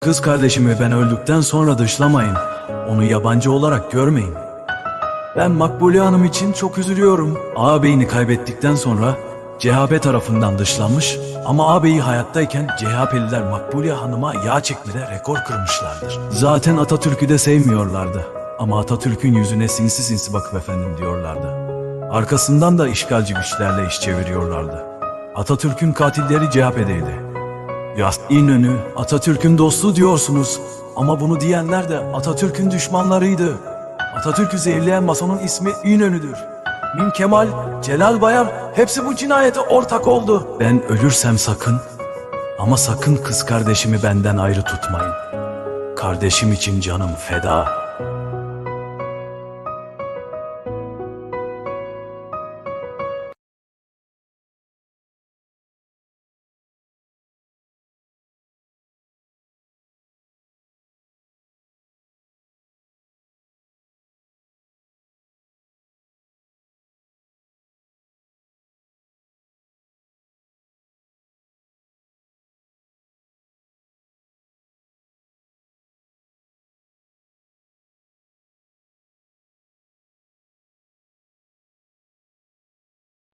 Kız kardeşimi ben öldükten sonra dışlamayın. Onu yabancı olarak görmeyin. Ben Makbule Hanım için çok üzülüyorum. Ağabeyini kaybettikten sonra CHP tarafından dışlanmış ama ağabeyi hayattayken CHP'liler Makbule Hanım'a yağ çekmede rekor kırmışlardır. Zaten Atatürk'ü de sevmiyorlardı. Ama Atatürk'ün yüzüne sinsi sinsi bakıp efendim diyorlardı. Arkasından da işgalci güçlerle iş çeviriyorlardı. Atatürk'ün katilleri CHP'deydi. Yas İnönü Atatürk'ün dostu diyorsunuz ama bunu diyenler de Atatürk'ün düşmanlarıydı. Atatürk'ü zehirleyen masonun ismi İnönü'dür. Min Kemal, Celal Bayar hepsi bu cinayete ortak oldu. Ben ölürsem sakın ama sakın kız kardeşimi benden ayrı tutmayın. Kardeşim için canım feda.